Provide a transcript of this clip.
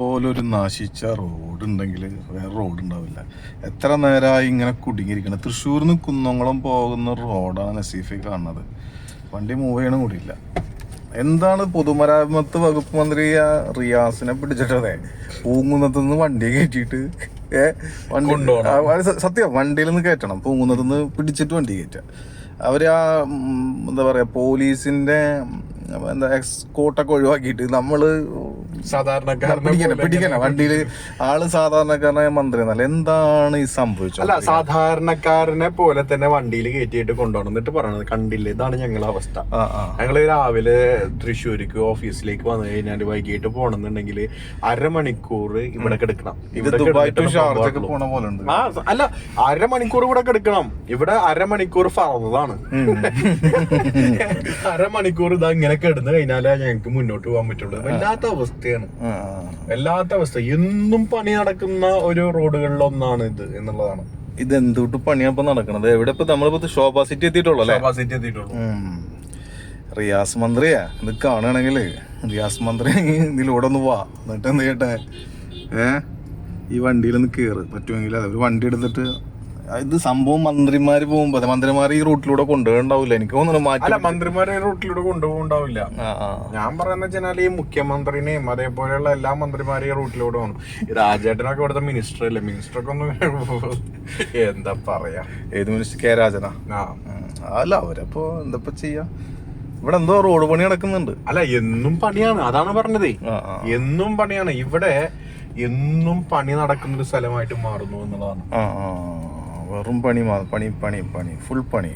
പോലൊരു നാശിച്ച റോഡ് ഉണ്ടെങ്കിൽ വേറെ റോഡ് ഉണ്ടാവില്ല എത്ര നേരമായി ഇങ്ങനെ കുടുങ്ങിയിരിക്കണം? തൃശ്ശൂർ നിന്ന് കുന്നംകുളം പോകുന്ന റോഡാണ് നസീഫി കാണുന്നത്. വണ്ടി മൂവ് ചെയ്യണം കൂടിയില്ല. എന്താണ് പൊതുമരാമത്ത് വകുപ്പ് മന്ത്രി റിയാസിനെ പിടിച്ചിട്ടതെ? പൂങ്കുന്നത്ത് നിന്ന് വണ്ടി കയറ്റിയിട്ട് വണ്ടി സത്യം വണ്ടിയിൽ നിന്ന് കയറ്റണം. പൂങ്കുന്നത്ത് നിന്ന് പിടിച്ചിട്ട് വണ്ടി കയറ്റുക അവർ ആ എന്താ പറയാ പോലീസിന്റെ എന്താ എക്സ്കോട്ടൊക്കെ ഒഴിവാക്കിയിട്ട് നമ്മൾ സാധാരണക്കാരനെ പിടിക്കണ വണ്ടിയിൽ ആൾ സാധാരണക്കാരനായ മന്ത്രി എന്നല്ല. എന്താണ് ഈ സംഭവിച്ചത്? അല്ല സാധാരണക്കാരനെ പോലെ തന്നെ വണ്ടിയിൽ കയറ്റിയിട്ട് കൊണ്ടുപോകണം എന്നിട്ട് പറയണത് കണ്ടില്ലേ? ഇതാണ് ഞങ്ങളുടെ അവസ്ഥ. ഞങ്ങൾ രാവിലെ തൃശ്ശൂർക്ക് ഓഫീസിലേക്ക് വന്നു കഴിഞ്ഞാൽ വൈകിട്ട് പോകണമെന്നുണ്ടെങ്കിൽ അരമണിക്കൂർ ഇവിടെ കിടക്കണം. അല്ല അരമണിക്കൂർ ഇവിടെ കിടക്കണം. ഇവിടെ അരമണിക്കൂർ ഫറന്നതാണ്. അരമണിക്കൂർ ഇതാ ഇങ്ങനെ കിടന്നു കഴിഞ്ഞാലേ ഞങ്ങൾക്ക് മുന്നോട്ട് പോകാൻ പറ്റുള്ളൂ. വല്ലാത്ത അവസ്ഥയാണ് വല്ലാത്ത അവസ്ഥ. എന്നും പണി നടക്കുന്ന ഒരു റോഡുകളിൽ ഒന്നാണ് ഇത് എന്നുള്ളതാണ്. ഇത് എന്തുകൊണ്ട് പണിയാ നടക്കണത്? എവിടെ ഇപ്പൊ നമ്മളിപ്പോ ശോഭാ സിറ്റി എത്തിയിട്ടുള്ളൂ അല്ലേ? സിറ്റി എത്തിയിട്ടുള്ളൂ. റിയാസ് മന്ത്രിയാ. ഇത് കാണുകയാണെങ്കിൽ റിയാസ് മന്ത്രി ഇതിലൂടെ ഒന്ന് വാ. എന്നിട്ട് എന്ത് ചെയ്യട്ടെ? ഏ? ഈ വണ്ടിയിൽ ഒന്ന് കയറ് പറ്റുമെങ്കിൽ അതൊരു ഒരു വണ്ടി എടുത്തിട്ട് ഇത് സംഭവം മന്ത്രിമാർ പോകുമ്പോ മന്ത്രിമാർ ഈ റൂട്ടിലൂടെ കൊണ്ടുപോകണ്ടാവില്ല. എനിക്ക് തോന്നുന്നു മാറ്റി അല്ല മന്ത്രിമാരെ റൂട്ടിലൂടെ കൊണ്ടുപോകുണ്ടാവില്ല. ഞാൻ പറയുന്ന വെച്ചാൽ ഈ മുഖ്യമന്ത്രിനെയും അതേപോലെയുള്ള എല്ലാ മന്ത്രിമാരെയും റൂട്ടിലൂടെ പോകണം രാജേട്ടനൊക്കെ ഇവിടുത്തെ മിനിസ്റ്റർ അല്ലേ? മിനിസ്റ്റർ ഒക്കെ ഒന്ന് എന്താ പറയാ? ഏത് മിനിസ്റ്റർ കെ രാജനാ? അല്ല അവരപ്പോ എന്തപ്പോ ചെയ്യാ? ഇവിടെ എന്തോ റോഡ് പണി നടക്കുന്നുണ്ട്. അല്ല എന്നും പണിയാണ്. അതാണ് പറഞ്ഞതേ. എന്നും പണിയാണ്. ഇവിടെ എന്നും പണി നടക്കുന്ന ഒരു സ്ഥലമായിട്ട് മാറുന്നു എന്നുള്ളതാണ്. ആ ആ വെറും പണി മാ- പണി പണി പണി ഫുൾ പണി